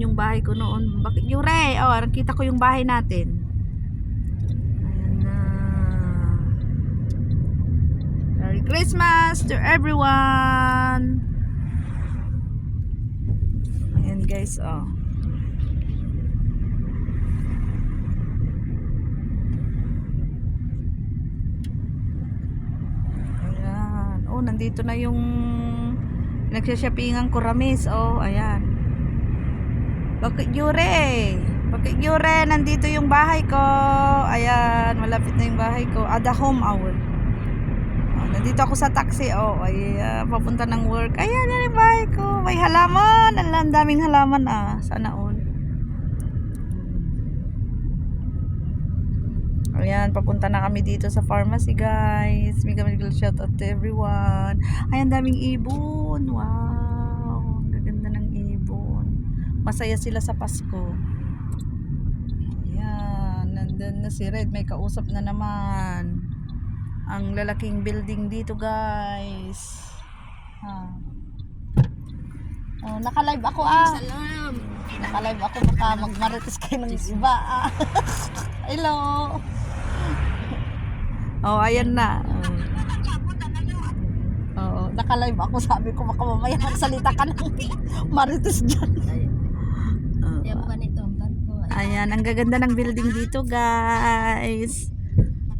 Yung bahay ko noon. Bakit Yure? Oh, nakita ko yung bahay natin. Ayan na. Merry Christmas to everyone! Ayan guys, oh. Ayan. Oh, nandito na yung nagsashoppingan ko ramis. Oh, ayan. Bakit Yure? Bakit Yure? Nandito yung bahay ko. Ayan, malapit na yung bahay ko. Ada home hour. Oh, nandito ako sa taxi. Oh, ay ah, papunta ng work. Ayan, yan yung bahay ko. May halaman. Ang daming halaman ah. Sana all. Ayan, papunta na kami dito sa pharmacy, guys. Mega mega shout out to everyone. Ay, ang daming ibon. Wow. Masaya sila sa Pasko. Ayan, nandun na si Red. May kausap na naman. Ang lalaking building dito, guys. Ha. Oh, naka-live ako ah. Salam. Naka-live ako baka magmarites kayo ng iba. ah. Hello. Oh, ayan na. Oh. Oo, naka-live ako. Sabi ko baka mamaya magsalita ka ng marites dyan. Oo. Kaya mo ganito ang barko. Ayan, ang gaganda ng building dito, guys.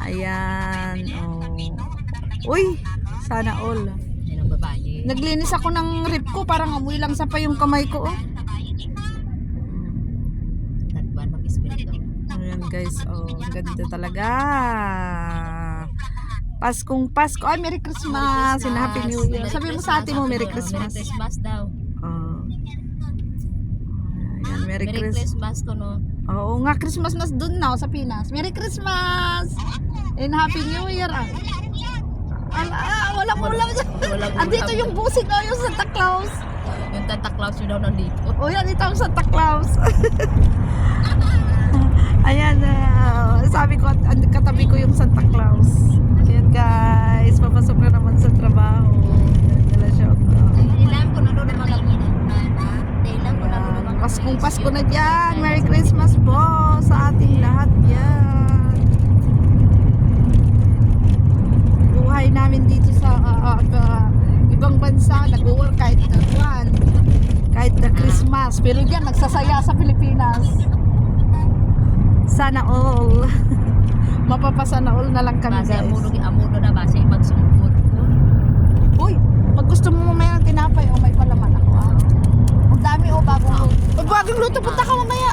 Ayan. Oh. Uy, sana all. Naglinis ako ng rip ko, parang amoy lang sa pa yung kamay ko. Oh. Ayan guys, oh, ganda talaga. Paskong Pasko. Ay, Merry Christmas and Happy New Year. Sabi mo sa ate mo, Merry Christmas. Merry Christmas daw. Oh. Ayan, Merry, Merry Christmas. Christmas ko no. Oo nga, Christmas na dun na sa Pinas. Merry Christmas! And Happy New Year. Ah, Ala, ah, walang ulam dyan. Walang Andito yung busing na yung Santa Claus. Yung Santa Claus yun daw nandito. O yan, ito ang Santa Claus. Ayan, ah, sabi ko, and- katabi ko yung Santa Claus. Ayan guys, papasok na naman sa trabaho. Dala siya. Ilan ko na doon ang mga Paskong Pasko na dyan. Merry Christmas po sa ating lahat yan. Buhay namin dito sa ah, ah, ibang bansa, nag-work kahit na buwan. Kahit na Christmas. Pero yan, nagsasaya sa Pilipinas. Sana all. Mapapasana all na lang kami Base guys. amudo amudo na base magsungkod. Uy, pag gusto mo mamaya ng tinapay, o may palaman ako ah. Dami o bagong luto. Pag bagong luto, punta ka mamaya.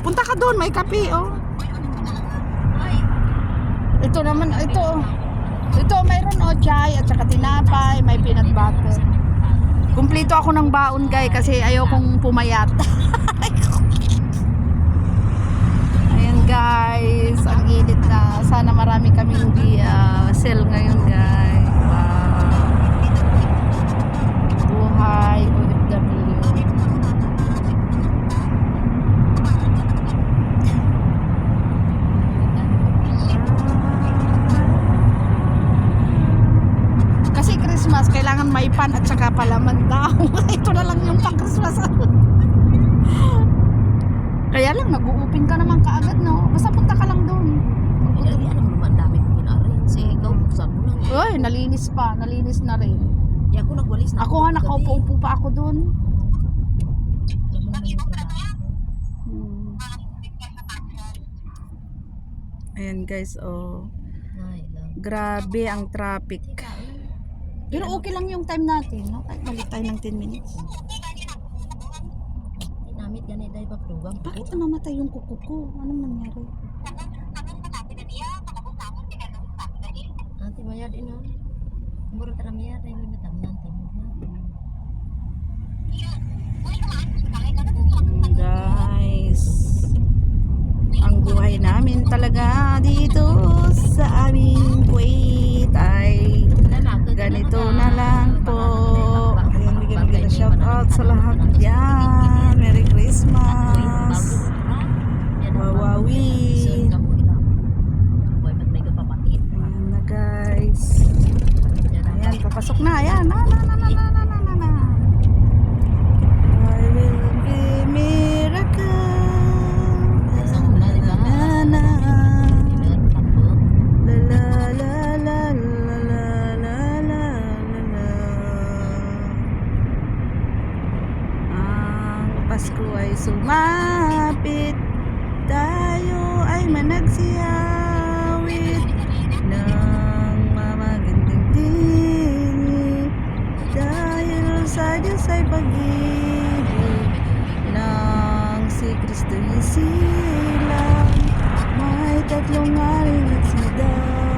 Punta ka doon, may kape oh. Ay, Ito naman, ito. Ito, mayroon o chai at saka tinapay, may peanut butter. Kumplito ako ng baon, guys, kasi ayaw kong pumayat. Ayan, guys. Ang init na. Sana marami kaming uh, sale ngayon, guys. Kaya lang, nag-uupin ka naman kaagad, no? Basta punta ka lang doon. Lagi alam mo naman dami ko ginarin. Sige, ikaw buksan mo lang. Uy, nalinis pa. Nalinis na rin. Di ako nagwalis na. Ako nga, nakaupo-upo pa ako doon. Hmm. Ayan guys, oh. Ay. Grabe ang traffic. Pero okay lang yung time natin, no? Kahit balik tayo ng 10 minutes gamit gani day bakdugang. Bakit ang namatay yung kuko ko? Anong nangyari? Ante bayad ina. Muro tara miya tay lima tamnan tay mo. Guys, ang buhay namin talaga dito sa aming Kuwait ay ganito na lang po. na. Yan. Na, na, na, na, na, na, na, na, na. I will be miracle. Isang mula, di ba? Na, na. La, la, la, la, la, la, la, la, la, Ang sumapit. Tayo ay managsiyawit. Na, sa Diyos ay pag-ibig Nang si Kristo isilang May tatlong aring at sidalaw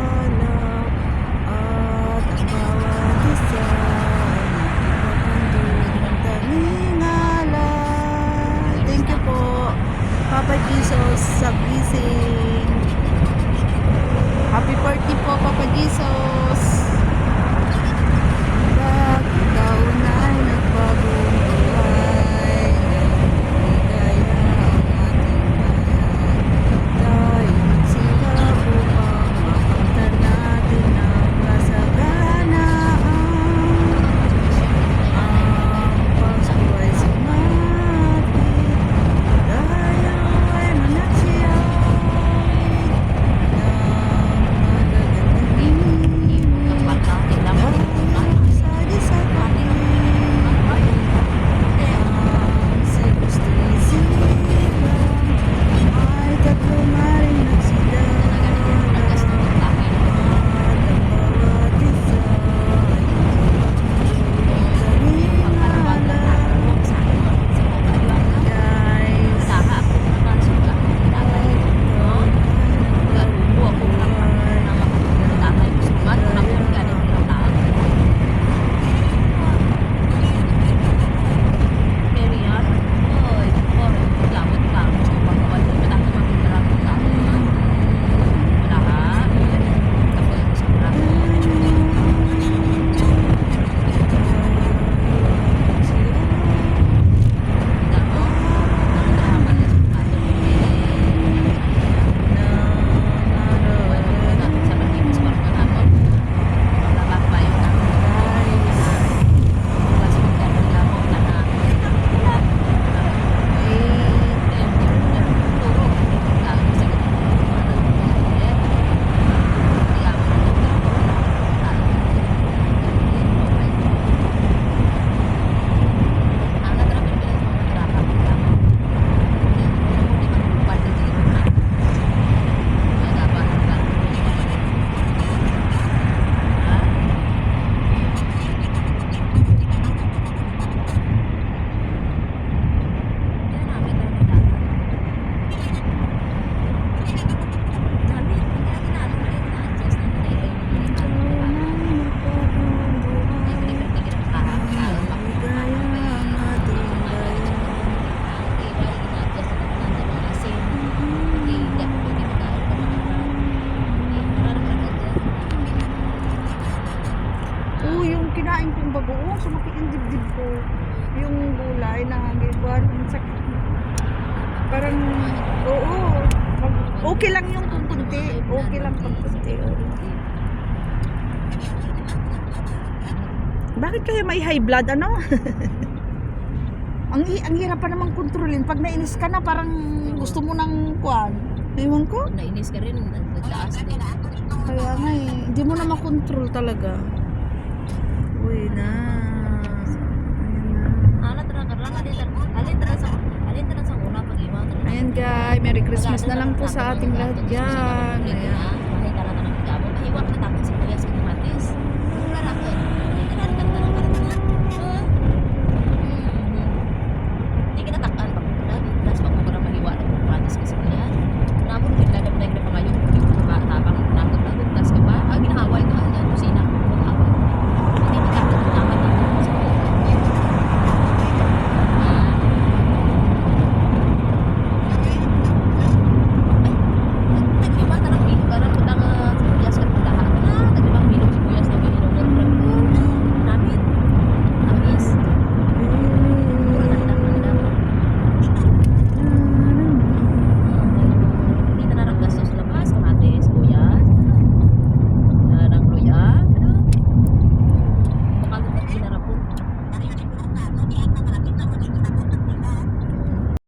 yung dibdib ko. Yung gulay na gibuan, ang sakit. Parang, oo. Mag- okay lang yung kung kunti. Okay lang pag kunti. oo. Bakit kaya may high blood, ano? ang, ang hirap pa namang kontrolin. Pag nainis ka na, parang gusto mo nang kuan. Ewan ko. Nainis ka rin, nagtaas din. Kaya nga eh, hindi mo na makontrol talaga. Uy na. Ayan guys, Merry Christmas na lang po sa ating lahat dyan. Ayan.